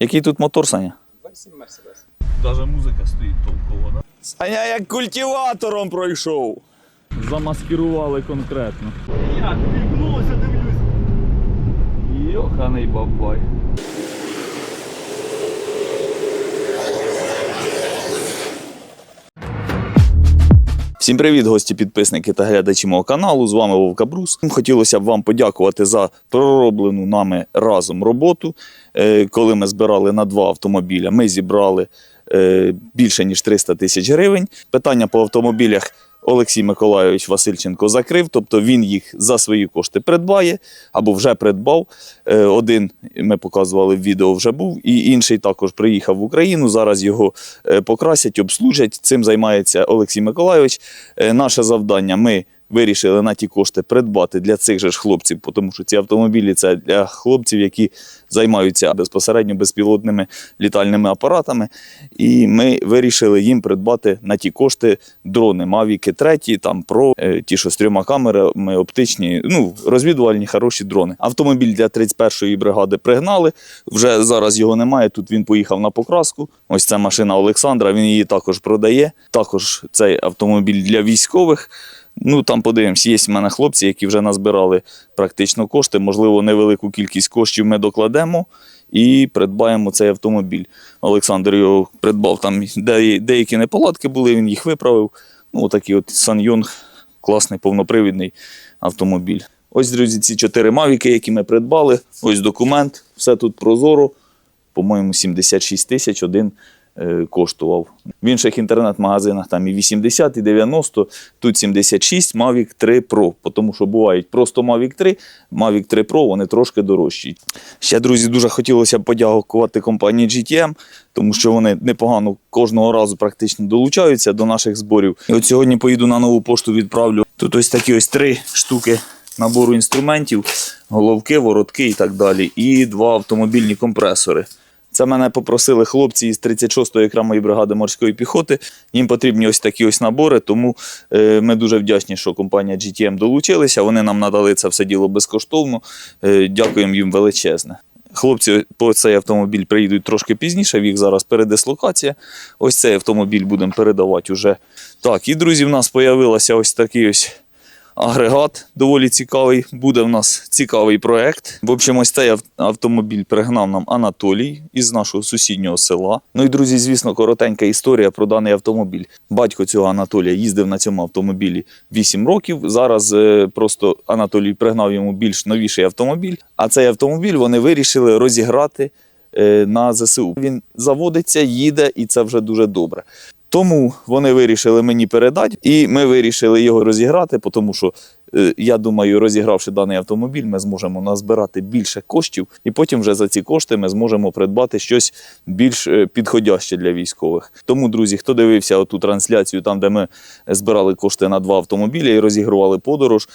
Який тут мотор, Саня? 2,7 Мерседес. Даже музика стоїть толкова, да? Саня як культиватором пройшов. Замаскирували конкретно. Як вікнулося, дивлюсь. Йоханий бабай. Всім привіт, гості, підписники та глядачі мого каналу. З вами Вовка Брус. Хотілося б вам подякувати за пророблену нами разом роботу. Е, Коли ми збирали на два автомобіля, ми зібрали е, більше ніж 300 тисяч гривень. Питання по автомобілях Олексій Миколайович Васильченко закрив, тобто він їх за свої кошти придбає або вже придбав. Е, Один ми показували в відео, вже був, і інший також приїхав в Україну. Зараз його е, покрасять, обслужать. Цим займається Олексій Миколайович. Е, Наше завдання ми. Вирішили на ті кошти придбати для цих же ж хлопців, тому що ці автомобілі це для хлопців, які займаються безпосередньо безпілотними літальними апаратами. І ми вирішили їм придбати на ті кошти дрони Mavic 3, там Pro, е, ті, що з трьома камерами, оптичні, ну, розвідувальні хороші дрони. Автомобіль для 31-ї бригади пригнали. Вже зараз його немає. Тут він поїхав на покраску. Ось це машина Олександра. Він її також продає. Також цей автомобіль для військових. Ну там подивимось, є в мене хлопці, які вже назбирали практично кошти. Можливо, невелику кількість коштів ми докладемо і придбаємо цей автомобіль. Олександр його придбав. Там де- деякі неполадки були, він їх виправив. Ну, такий от Саньйонг, класний повнопривідний автомобіль. Ось, друзі, ці чотири мавіки, які ми придбали. Ось документ, все тут прозоро. По-моєму, 76 тисяч один коштував. В інших інтернет-магазинах там і 80, і 90, тут 76, Mavic 3 Pro, тому що бувають просто Mavic 3, Mavic 3 Pro, вони трошки дорожчі. Ще, друзі, дуже хотілося б подякувати компанії GTM, тому що вони непогано кожного разу практично долучаються до наших зборів. І от сьогодні поїду на нову пошту, відправлю. Тут ось такі ось три штуки набору інструментів, головки, воротки і так далі. І два автомобільні компресори. Це мене попросили хлопці із 36-ї окремої бригади морської піхоти. Їм потрібні ось такі ось набори, тому е, ми дуже вдячні, що компанія GTM долучилася. Вони нам надали це все діло безкоштовно. Е, дякуємо їм величезне. Хлопці по цей автомобіль приїдуть трошки пізніше, в їх зараз передислокація. Ось цей автомобіль будемо передавати уже. Так, і друзі, в нас з'явилося ось такий ось агрегат доволі цікавий. Буде в нас цікавий проект. В общем, ось цей автомобіль пригнав нам Анатолій із нашого сусіднього села. Ну і друзі, звісно, коротенька історія про даний автомобіль. Батько цього Анатолія їздив на цьому автомобілі 8 років. Зараз е, просто Анатолій пригнав йому більш новіший автомобіль. А цей автомобіль вони вирішили розіграти е, на ЗСУ. Він заводиться, їде, і це вже дуже добре. Тому вони вирішили мені передати, і ми вирішили його розіграти, тому що е, я думаю, розігравши даний автомобіль, ми зможемо назбирати більше коштів, і потім вже за ці кошти ми зможемо придбати щось більш е, підходяще для військових. Тому, друзі, хто дивився оту трансляцію, там де ми збирали кошти на два автомобілі і розігрували подорож.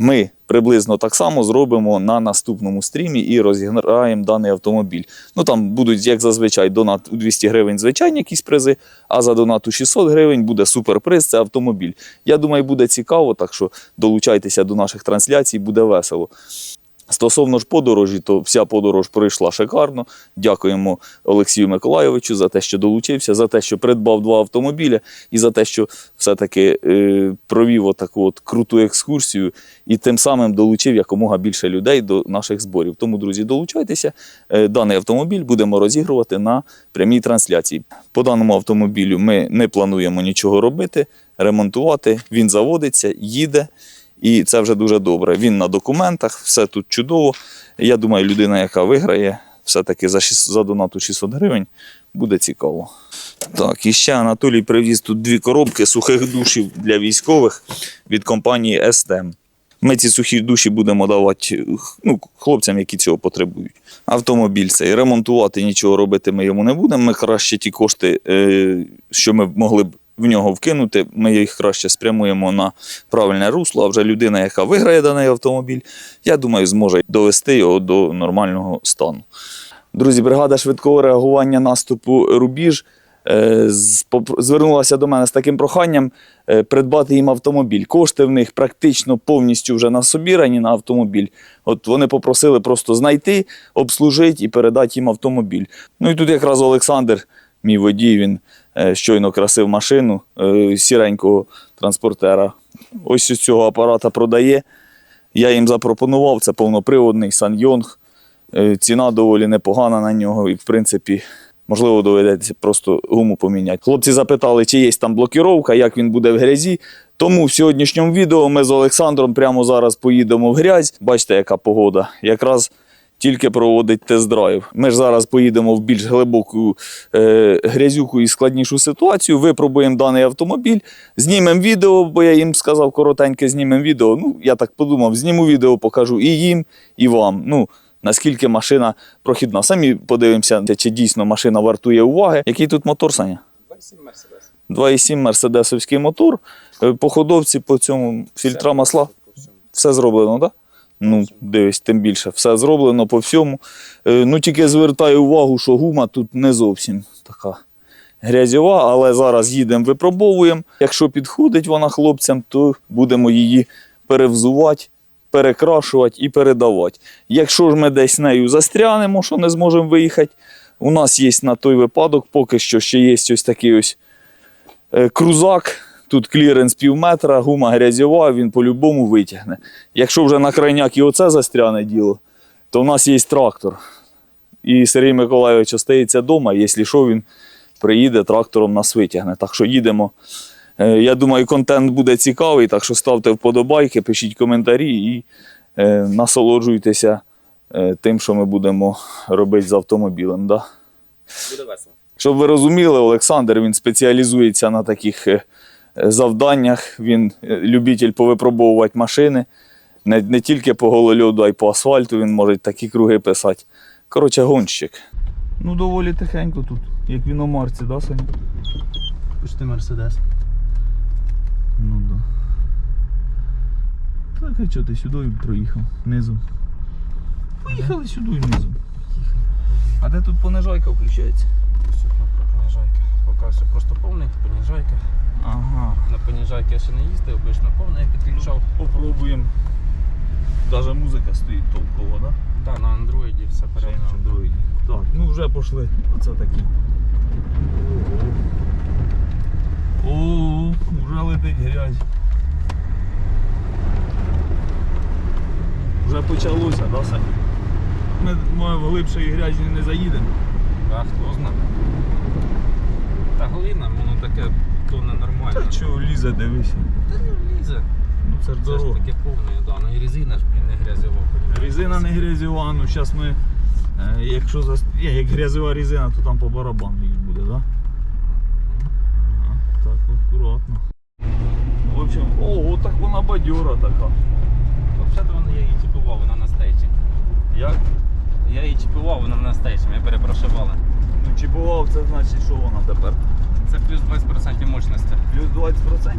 Ми приблизно так само зробимо на наступному стрімі і розіграємо даний автомобіль. Ну там будуть, як зазвичай, донат у 200 гривень звичайні якісь призи, а за донат у 600 гривень буде суперприз, це автомобіль. Я думаю, буде цікаво, так що долучайтеся до наших трансляцій, буде весело. Стосовно ж подорожі, то вся подорож пройшла шикарно. Дякуємо Олексію Миколайовичу за те, що долучився, за те, що придбав два автомобіля, і за те, що все-таки е, провів отаку от круту екскурсію і тим самим долучив якомога більше людей до наших зборів. Тому, друзі, долучайтеся. Е, даний автомобіль будемо розігрувати на прямій трансляції. По даному автомобілю ми не плануємо нічого робити, ремонтувати. Він заводиться, їде. І це вже дуже добре. Він на документах, все тут чудово. Я думаю, людина, яка виграє, все-таки за, 600 за донату 600 гривень, буде цікаво. Так, і ще Анатолій привіз тут дві коробки сухих душів для військових від компанії STEM. Ми ці сухі душі будемо давати ну, хлопцям, які цього потребують. Автомобіль цей ремонтувати нічого робити ми йому не будемо. Ми краще ті кошти, е, що ми могли б в нього вкинути, ми їх краще спрямуємо на правильне русло. А вже людина, яка виграє даний автомобіль, я думаю, зможе довести його до нормального стану. Друзі, бригада швидкого реагування наступу Рубіж е, звернулася до мене з таким проханням е, придбати їм автомобіль. Кошти в них практично повністю вже насобірані на автомобіль. От вони попросили просто знайти, обслужити і передати їм автомобіль. Ну і тут якраз Олександр, мій водій, він щойно красив машину е, сіренького транспортера. Ось із цього апарата продає. Я їм запропонував, це повноприводний Саньйонг. Е, Ціна доволі непогана на нього, і в принципі, можливо, доведеться просто гуму поміняти. Хлопці запитали, чи є там блокіровка, як він буде в грязі. Тому в сьогоднішньому відео ми з Олександром прямо зараз поїдемо в грязь. Бачите, яка погода. Якраз тільки проводить тест-драйв. Ми ж зараз поїдемо в більш глибоку е, грязюку і складнішу ситуацію. Випробуємо даний автомобіль, знімемо відео, бо я їм сказав коротеньке, знімемо відео. Ну, я так подумав, зніму відео, покажу і їм, і вам. Ну, наскільки машина прохідна. Самі подивимося, чи дійсно машина вартує уваги. Який тут мотор, Саня? 27 Мерседес. 2,7 мерседесовський мотор. Е, По ходовці, по цьому фільтра масла. Все зроблено, так? Да? Ну, дивись, тим більше, все зроблено по всьому. Е, Ну, тільки звертаю увагу, що гума тут не зовсім така грязьова, але зараз їдемо, випробовуємо. Якщо підходить вона хлопцям, то будемо її перевзувати, перекрашувати і передавати. Якщо ж ми десь нею застрянемо, що не зможемо виїхати, у нас є на той випадок, поки що ще є ось такий ось е, крузак. Тут кліренс пів метра, гума грязьова, він по-любому витягне. Якщо вже на крайняк і оце застряне діло, то в нас є трактор. І Сергій Миколайович остається вдома, якщо що, він приїде, трактором нас витягне. Так що їдемо. Е, Я думаю, контент буде цікавий, так що ставте вподобайки, пишіть коментарі і е, насолоджуйтеся е, тим, що ми будемо робити з автомобілем. Да? Буде весело. Щоб ви розуміли, Олександр він спеціалізується на таких завданнях. Він е, любитель повипробовувати машини. Не, не тільки по голольоду, а й по асфальту він може такі круги писати. Коротше, гонщик. Ну, доволі тихенько тут, як в іномарці, да, Саня? Пишете Мерседес. Ну да. Так, а чого ти сюди проїхав? Низом. Поїхали сюди низом. А де тут понижайка включається? Все, кнопка понижайка. Поки що просто повний, понижайка. Ага. На понижайки я ще не їздив, обично повний я підключав. Попробуємо. Даже музика стоїть толкова, да? Так, на андроїді все порядку. на андроїді. Так, ну вже пішли. Оце такі. О, вже летить грязь. Вже почалося, да, Сань? Ми, ми в глибшої грязі не заїдемо. А хто знає? Та глина, воно таке, то ненормально. Та чого лізе, дивися. Та не лізе. Ну це ж Це ж таке повне, да. Ну і резина ж не грязьова. Резина не грязьова, ну зараз ми, е, якщо зас... Є, як грязьова резина, то там по барабану їй буде, так? Да? Ага, так, акуратно. В общем, о, от так вона бадьора така. Взагалі вона я її чіпував, вона на стейчі. Як? Я її чіпував, вона на стейчі, ми перепрошивали. Ну, чіпував, це значить, що вона тепер? Це плюс 20% мощності. Плюс 20%?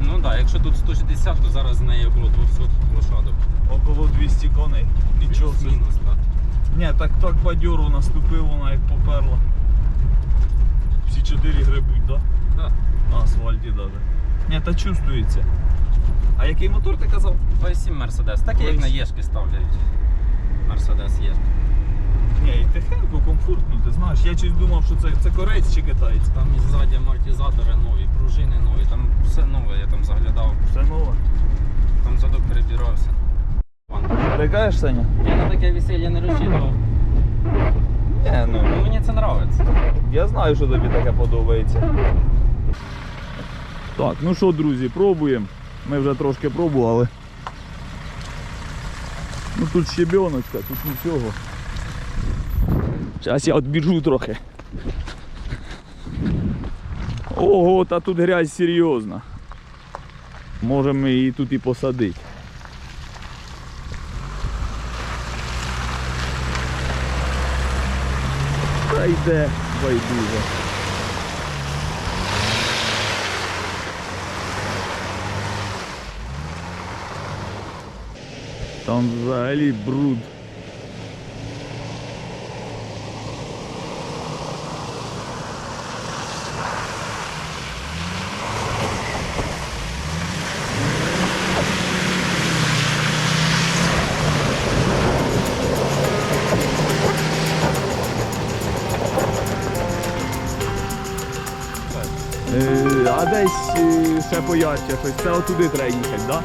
Ну так, да, якщо тут 160, то зараз з неї около 200 лошадок. Около 200 коней. Нічого собі. Мінус, так. Ні, так так бадьоро наступив, вона як поперла. Всі чотири грибуть, так? Да. На асфальті навіть. Ні, та чувствується. А який мотор ти казав? 2,7 Мерседес. Такі як на 2,7. Єшки ставляють. Мерседес Єшки. Ні, і тихенько, комфортно, ти знаєш. Я щось думав, що це, це корець чи китаєць. Там і ззаді амортизатори нові, пружини нові, там все нове, я там заглядав, Все нове. там задок перебирався. Ти Саня? Я на таке весілля не розчитував. Ну. Ну, мені це подобається. Я знаю, що тобі таке подобається. Так, ну що, друзі, пробуємо. Ми вже трошки пробували. Ну тут щебеночка, тут нічого. Зараз я відбіжу трохи. Ого, та тут грязь серйозна. Можемо її тут і посадити. Та йде байдуже. Там взагалі бруд. Ще поярче щось. Це отуди треба їхати, так? Да?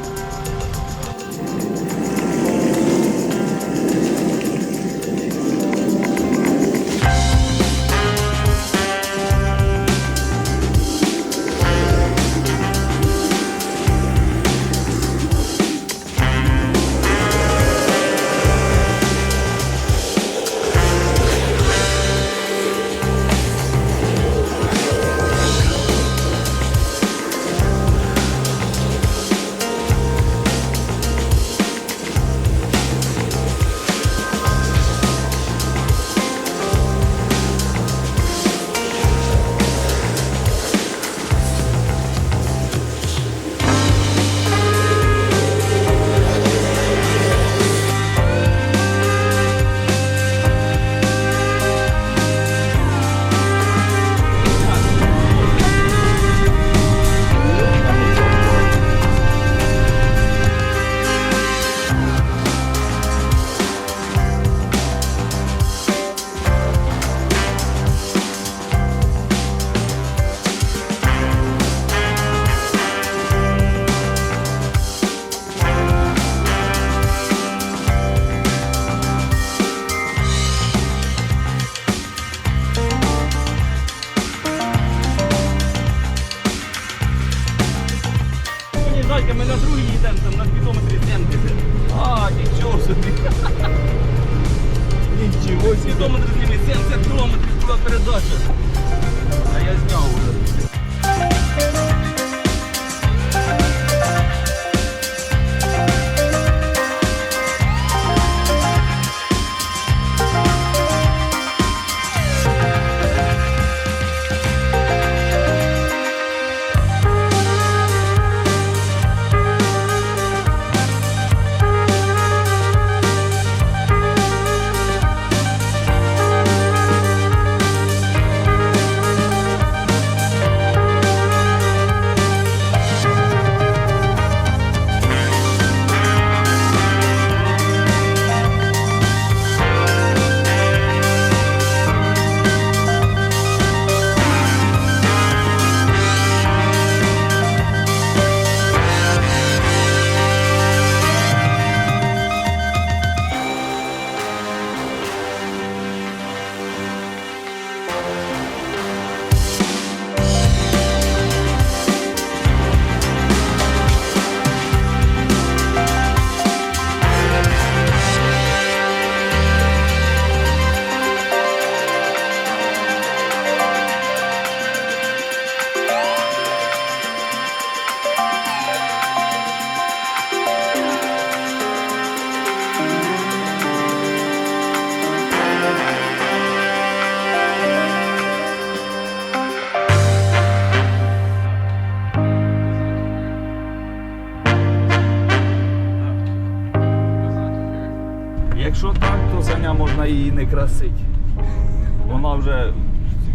Красити. Вона вже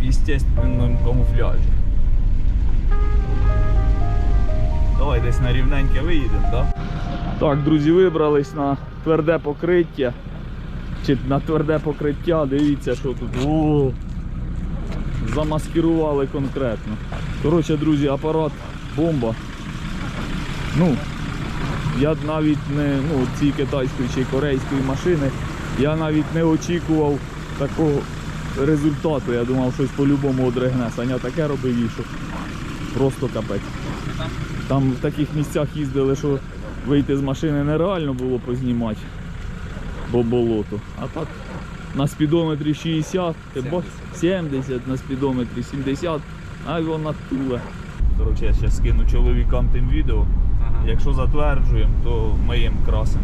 в естественному камуфляжі. Давай десь на рівненьке виїдемо, так? Так, друзі, вибрались на тверде покриття. Чи на тверде покриття, дивіться, що тут. О, замаскирували конкретно. Коротше, друзі, апарат бомба. Ну, я навіть не ну, ці китайської чи корейської машини, я навіть не очікував такого результату. Я думав, щось по-любому одригне. Саня таке робив і що просто капець. Там в таких місцях їздили, що вийти з машини нереально було познімати, бо болото. А так на спідометрі 60, ти бачиш, 70 на спідометрі 70, а вона туле. Коротше, я зараз скину чоловікам тим відео. Ага. Якщо затверджуємо, то ми їм красимо.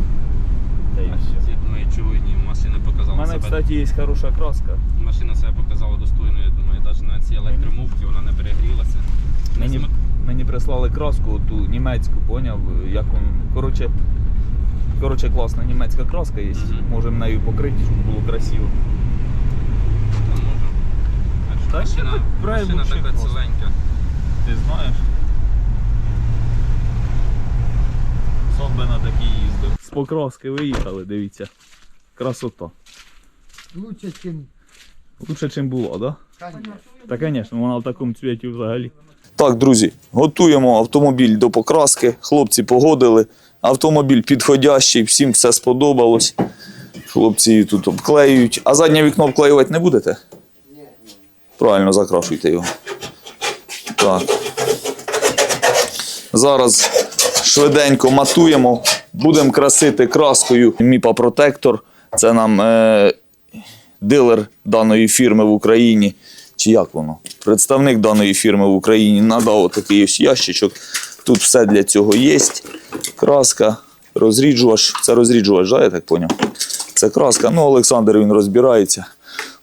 Все. Ці мої чоловіні машина У мене, себе. кстати, є хороша краска. Машина себе показала достойно, я думаю, навіть на цій електромовці вона не перегрілася. Мені, мені прислали краску ту німецьку, поняв, як он. Коротше, коротше, класна німецька краска є. Мгм. Можемо нею покрити, щоб було красиво. Та машина, машина така ціленька. Ти знаєш? Сон би на такій. З покраски виїхали, дивіться. Красота. Лучше, чем Лучше, ніж було, так? Да? Та, звісно, вона в такому цвіті взагалі. Так, друзі, готуємо автомобіль до покраски. Хлопці погодили. Автомобіль підходящий, всім все сподобалось. Хлопці її тут обклеюють. А заднє вікно обклеювати не будете? Ні. Правильно, закрашуйте його. Так. Зараз швиденько матуємо. Будемо красити краскою Міпа Протектор. Це нам е, дилер даної фірми в Україні. Чи як воно? Представник даної фірми в Україні надав такий ось ящичок. Тут все для цього є. Краска, розріджувач. Це розріджувач, да, я так поняв? Це краска. Ну, Олександр він розбирається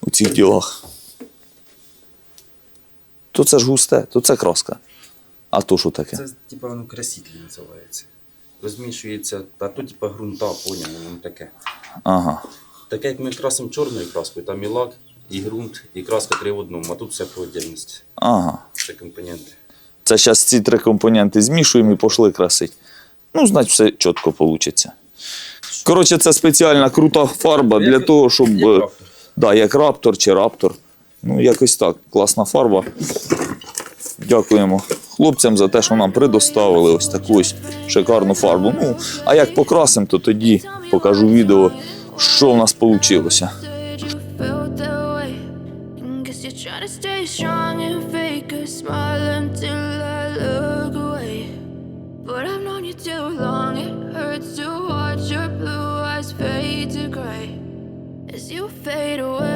у цих ділах. То це ж густе, то це краска. А то що таке? Це типа воно краситель називається. Розмішується, а то типа грунта, поняв, воно таке. Ага. Таке, як ми красимо чорною краскою, там і лак, і ґрунт, і краска три в одному, а тут все по. Ага. Це компоненти. Це зараз ці три компоненти змішуємо і пішли красити. Ну, значить, все чітко вийде. Коротше, це спеціальна крута фарба для того, щоб. Як е, раптор. Да, як раптор чи раптор. Ну, якось так. Класна фарба. Дякуємо хлопцям за те, що нам предоставили ось таку ось шикарну фарбу. Ну, а як покрасимо, то тоді покажу відео, що в нас вийшло. Said you felt that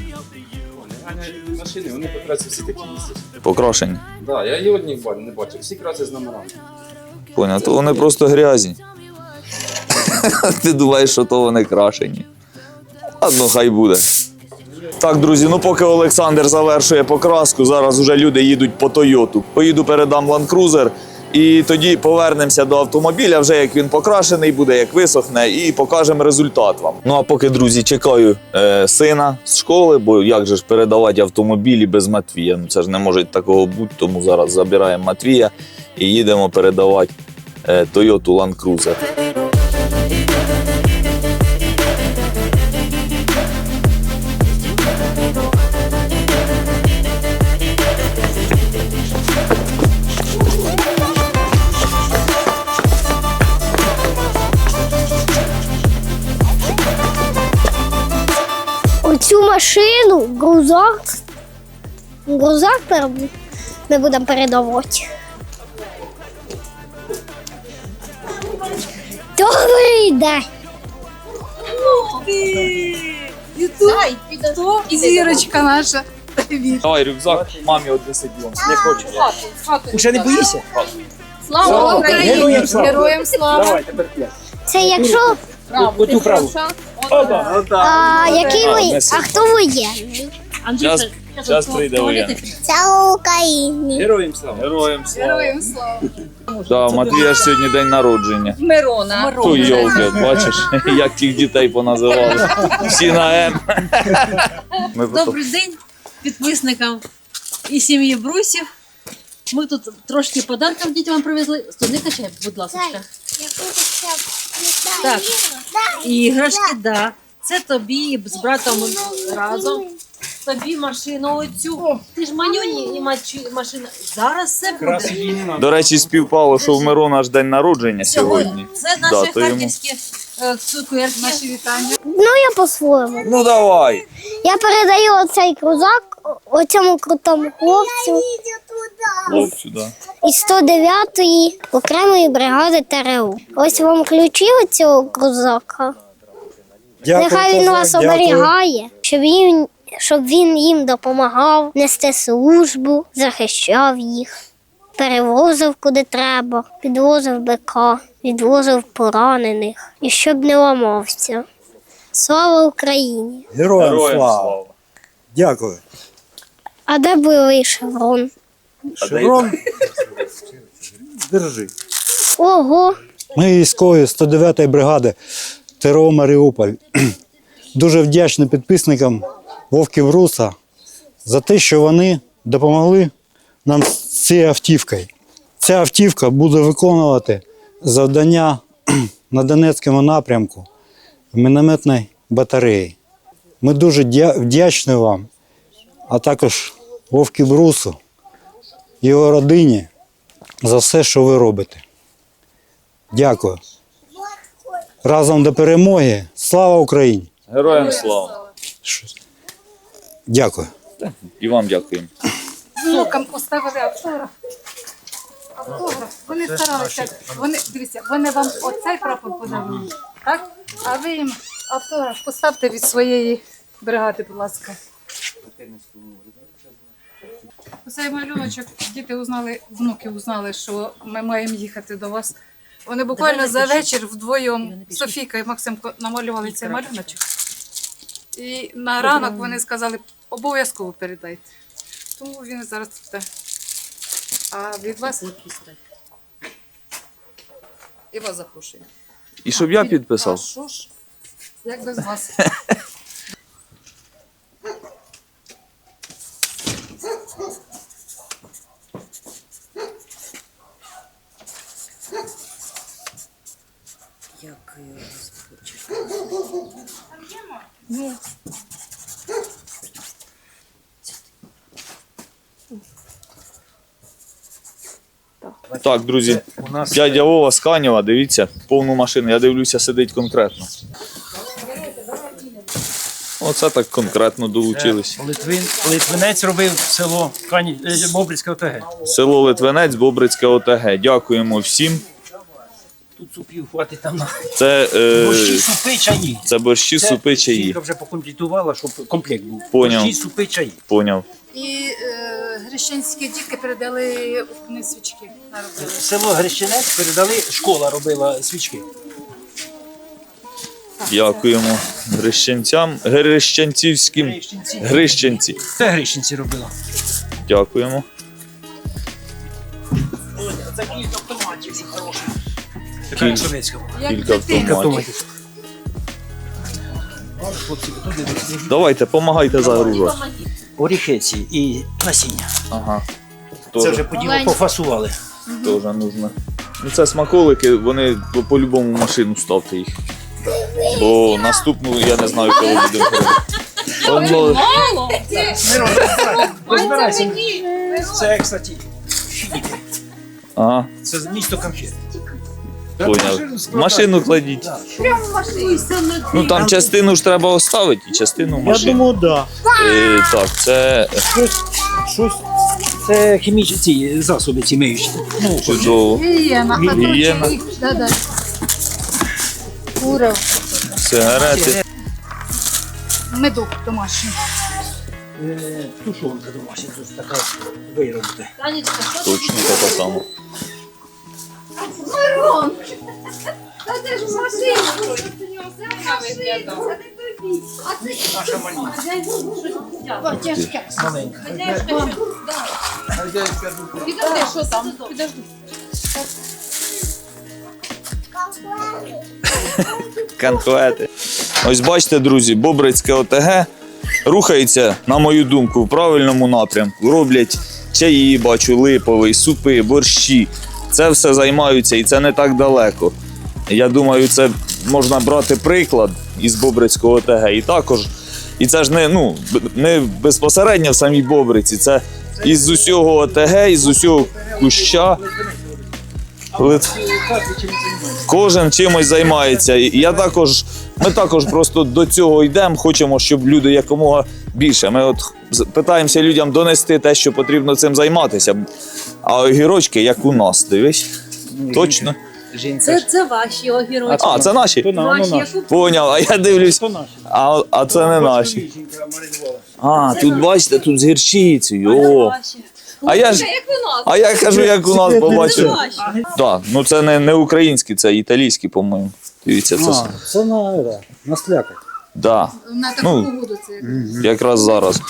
Машини, всі такі їздять. Покрашені. Да, я і одні не бачив. Всі краси з номерами. Поняв, то вони просто грязні. Ти думаєш, що то вони крашені. Ладно, хай буде. Так, друзі, ну поки Олександр завершує покраску, зараз вже люди їдуть по Тойоту. Поїду передам Land Cruiser і тоді повернемося до автомобіля, вже як він покрашений буде, як висохне, і покажемо результат вам. Ну а поки, друзі, чекаю е, сина з школи, бо як же ж передавати автомобілі без Матвія? Ну це ж не може такого бути, тому зараз забираємо Матвія і їдемо передавати е, Toyota Land Cruiser. Оцю машину, грузак пер- ми будемо передавати. Добрий день! Ютуб, хто? Зірочка наша. Давай рюкзак, мамі однеси ділом. Не хочу. Уже не боїшся? Слава Україні! Героям слава! Це якщо. Оту праву. А, який ви? А хто ви є? Час, час прийде воєнний. Це Україні. Героям слава! Героям слава. Героям слава! Да, у Матвія ж сьогодні день народження. Мирона. Ту йолки, бачиш, як тих дітей поназивали. Всі на М. Ми Добрий день підписникам і сім'ї Брусів. Ми тут трошки подарків дітям привезли. Стой, не качай, будь ласка. Так. Іграшки, да. Це тобі з братом разом. Тобі машину оцю. Ти ж манюні і машина. Зараз все буде. До речі, співпало, що в Мирона аж день народження сьогодні. Це наші Да, то йому- харківські Цукерки. Наші вітання. Ну, я по-своєму. Ну давай. Я передаю оцей крузак оцьому крутому хлопцю Хлопцю, да. із 109-ї окремої бригади ТРУ. Ось вам ключі оцього крузака. Нехай він вас оберігає, щоб він, щоб він їм допомагав нести службу, захищав їх, перевозив куди треба, підвозив бика, відвозив поранених і щоб не ламався. Слава Україні! Героям, слава. Дякую. А де бойовий шеврон? Шеврон. Держи. Ого! Ми військові 109-ї бригади ТРО Маріуполь. Дуже вдячні підписникам Вовків Руса за те, що вони допомогли нам з цією автівкою. Ця автівка буде виконувати завдання на Донецькому напрямку мінометної батареї. Ми дуже вдячні вам, а також Вовки Брусу, його родині за все, що ви робите. Дякую. Разом до перемоги. Слава Україні! Героям слава. Дякую. І вам дякуємо. Внукам поставили автограф. Автограф. Вони старалися. Вони, дивіться, вони вам оцей прапор подарували, так? А ви їм автограф поставте від своєї бригади, будь ласка. Цей малюночок діти узнали, внуки узнали, що ми маємо їхати до вас. Вони буквально за вечір вдвоєм Софійка і Максимко намалювали цей малюночок. І на ранок вони сказали, обов'язково передайте. Тому він зараз тут. А від вас і вас запрошую. І щоб я А підписав. що ж? Як без вас? Так, друзі, дядя Вова з Канєва, дивіться, повну машину. Я дивлюся, сидить конкретно. Оце так конкретно долучились. Литвин, Литвинець робив село Кані, е, Бобрицьке ОТГ. Село Литвинець, Бобрицьке ОТГ. Дякуємо всім. Тут супів хватить там на Це, е, борщі, супи, чаї. це борщі, супи, чаї. Жінка вже покомплектувала, щоб комплект був. Поняв. Борщі, супи, чаї. Поняв. І е, грещенські дітки передали не свічки. наробили. Село Грещенець передали, школа робила свічки. Дякуємо Грищенцям, Грищенцівським. Грещенці. Грищенці. Це Грещенці робила. Дякуємо. Це кілька автоматів хороших. Така як совєтська була. Як Кілька дитина. Автоматів. Давайте, помагайте загружати. Оріхи ці і насіння. Ага. Це вже поділо пофасували. тоже нужно. Ну це смаколики, вони по- по-любому в машину ставте їх. Бо наступну я не знаю, коли будемо робити. Воно- Розбирайся. Це, кстати. Ага, Це місто конфет. Поняв. В машину кладіть. Ну там частину ж треба оставити, і частину в Я машину. думаю, да. Е, так, це Щось, щось. Це хімічні ці засоби ці миючі. Ну, чудово. Гігієна. а то Гігієна. чоловік, Да-да. Курив. Сигарети. Медок домашній. е, тушонка домашня, тут така виробити. Точно така сама. Наша маліна. Маленька. Підожди, що там? Підожди. Конфети. Ось бачите, друзі, Бобрицьке ОТГ рухається, на мою думку, в правильному напрямку. Роблять чаї, бачу, липовий, супи, борщі. Це все займаються і це не так далеко. Я думаю, це можна брати приклад із Бобрицького ОТГ. І також, і це ж не, ну, не безпосередньо в самій Бобриці, це із усього ОТГ, із усього куща. Кожен чимось займається. Я також, ми також просто до цього йдемо, хочемо, щоб люди якомога більше. Ми от питаємося людям донести те, що потрібно цим займатися. А огірочки, як у нас, дивись. Точно. Це, це ваші огірочки. А, це наші? Ваші, яку Поняв, а я дивлюсь. А, а це не наші. А, тут бачите, тут з гірчицею. О. ваші. А я ж. Як у нас? А я кажу, як у нас Це побачив. ваші. Так, ну це не, не українські, це італійські, по-моєму. Дивіться, це. А, це на, на слякоть. Да. На таку Ну, погоду це. Якраз зараз.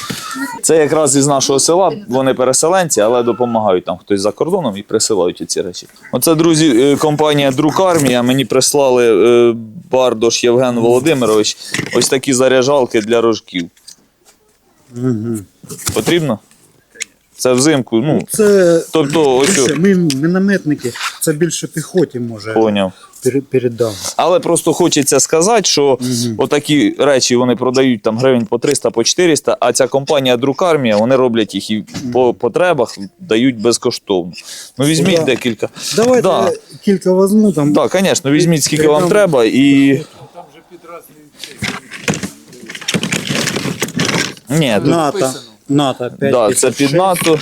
Це якраз із нашого села. Вони переселенці, але допомагають там хтось за кордоном і присилають ці речі. Оце, друзі, е, компанія Друк Армія. Мені прислали е, Бардош Євген Володимирович ось такі заряджалки для рожків. Угу. Потрібно? Це взимку. Ну, Це тобто, ось. більше, ми мінометники, це більше піхоті може Поняв. Пере- передам. Але просто хочеться сказати, що отакі речі вони продають там гривень по 300, по 400, а ця компанія Друкармія, вони роблять їх і по потребах дають безкоштовно. Ну візьміть Да. декілька. Давайте Да. кілька возьму там. Так, звісно, візьміть скільки вам Передам. треба і. Ні, тут, НАТО. НАТО 5, да, це під НАТО.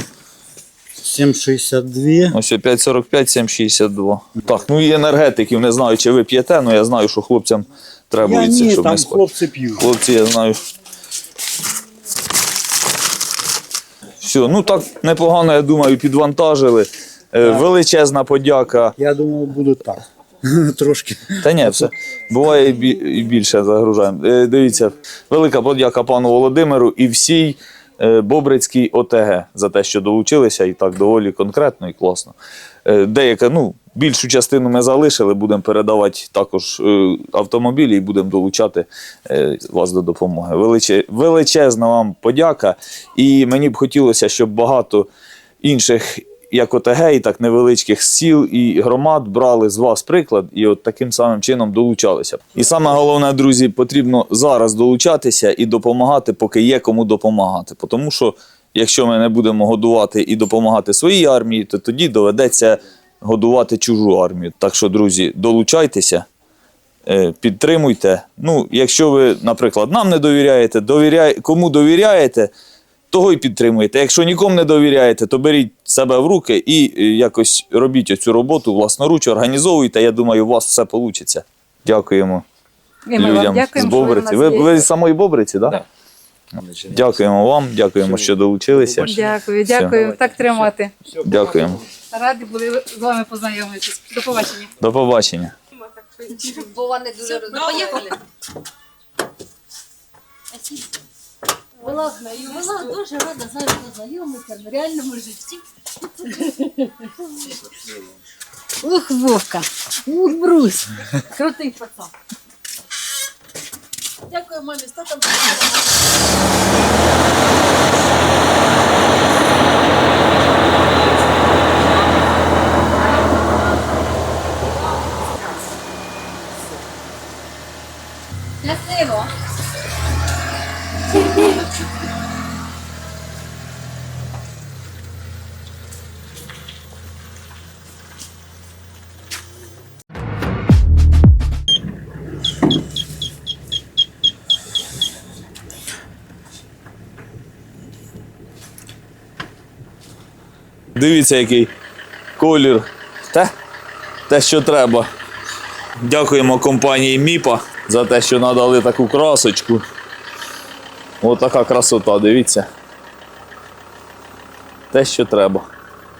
7,62. Ось 5,45, 7,62. Так, ну і енергетиків, не знаю, чи ви п'єте, але я знаю, що хлопцям Я требується, ні, щоб там не спати. хлопці п'ють. Хлопці, я знаю. Все, ну так непогано, я думаю, підвантажили. Е, Величезна подяка. Я думав, буде так. Трошки. Та ні, все. Буває і бі- і більше загружаємо. Е, Дивіться, велика подяка пану Володимиру і всій Бобрицькій ОТГ за те, що долучилися і так доволі конкретно і класно. Е, Деяка, ну, більшу частину ми залишили, будемо передавати також е, автомобілі і будемо долучати е, вас до допомоги. Величе- Величезна вам подяка. І мені б хотілося, щоб багато інших як ОТГ, і так невеличких сіл і громад брали з вас приклад і от таким самим чином долучалися. І саме головне, друзі, потрібно зараз долучатися і допомагати, поки є кому допомагати. Тому що якщо ми не будемо годувати і допомагати своїй армії, то тоді доведеться годувати чужу армію. Так що, друзі, долучайтеся. е, Підтримуйте. Ну, якщо ви, наприклад, нам не довіряєте, довіряє, кому довіряєте, того і підтримуєте. Якщо нікому не довіряєте, то беріть себе в руки і е, якось робіть оцю роботу власноруч, організовуйте. Я думаю, у вас все вийде. Дякуємо І ми людям з дякуємо, ви Бобриці. Ви, ви з самої Бобриці, так? Да? Дякуємо вам, дякуємо, що долучилися. Дякую, Все. дякую. Так тримати. Дякуємо. Раді були з вами познайомитися. До побачення. До побачення. Бо вони дуже ну, поїхали. Була, була дуже рада з вами познайомитися в реальному житті. Ух, Вовка, ух, Брус, крутий пацан. Дякую, мамі, з татом. Дивіться, який колір. Те, те, що треба. Дякуємо компанії Міпа за те, що надали таку красочку. Ось така красота, дивіться. Те, що треба.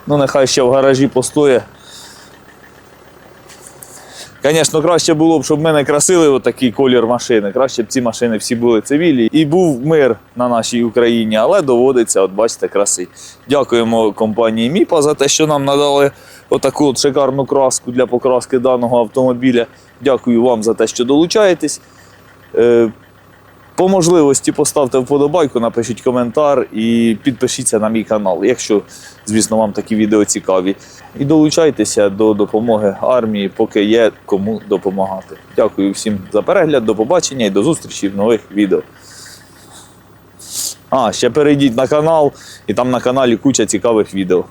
Ну, нехай ще в гаражі постоє. Звісно, краще було б, щоб ми не красили отакий колір машини. Краще б ці машини всі були цивілі. І був мир на нашій Україні, але доводиться, от бачите, красить. Дякуємо компанії Міпа за те, що нам надали отаку от шикарну краску для покраски даного автомобіля. Дякую вам за те, що долучаєтесь. По можливості поставте вподобайку, напишіть коментар і підпишіться на мій канал, якщо, звісно, вам такі відео цікаві. І долучайтеся до допомоги армії, поки є кому допомагати. Дякую всім за перегляд, до побачення і до зустрічі в нових відео. А, ще перейдіть на канал, і там на каналі куча цікавих відео.